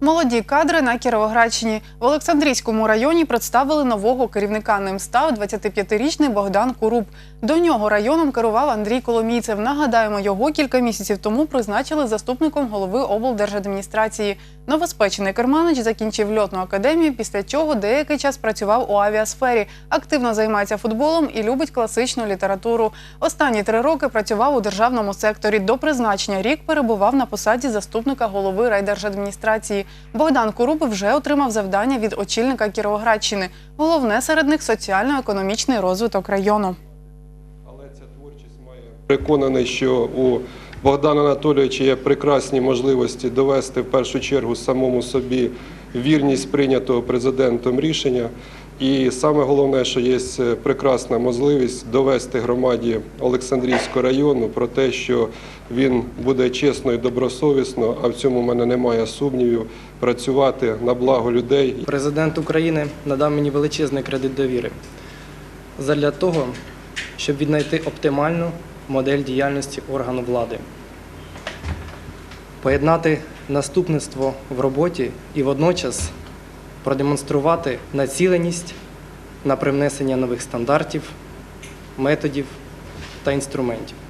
Молоді кадри на Кіровоградщині в Олександрійському районі представили нового керівника ним став 25-річний Богдан Куруб. До нього районом керував Андрій Коломійцев. Нагадаємо, його кілька місяців тому призначили заступником голови облдержадміністрації. Новоспечений керманич закінчив льотну академію, після чого деякий час працював у авіасфері. Активно займається футболом і любить класичну літературу. Останні три роки працював у державному секторі. До призначення рік перебував на посаді заступника голови райдержадміністрації. Богдан Куруб вже отримав завдання від очільника Кіровоградщини. Головне серед них соціально-економічний розвиток району. Але ця творчість має переконаний, що у Богдана Анатолійовича є прекрасні можливості довести в першу чергу самому собі вірність прийнятого президентом рішення. І саме головне, що є прекрасна можливість довести громаді Олександрійського району про те, що він буде чесно і добросовісно, а в цьому в мене немає сумнівів, працювати на благо людей Президент України надав мені величезний кредит довіри задля того, щоб віднайти оптимальну модель діяльності органу влади, поєднати наступництво в роботі і водночас продемонструвати націленість на привнесення нових стандартів, методів та інструментів.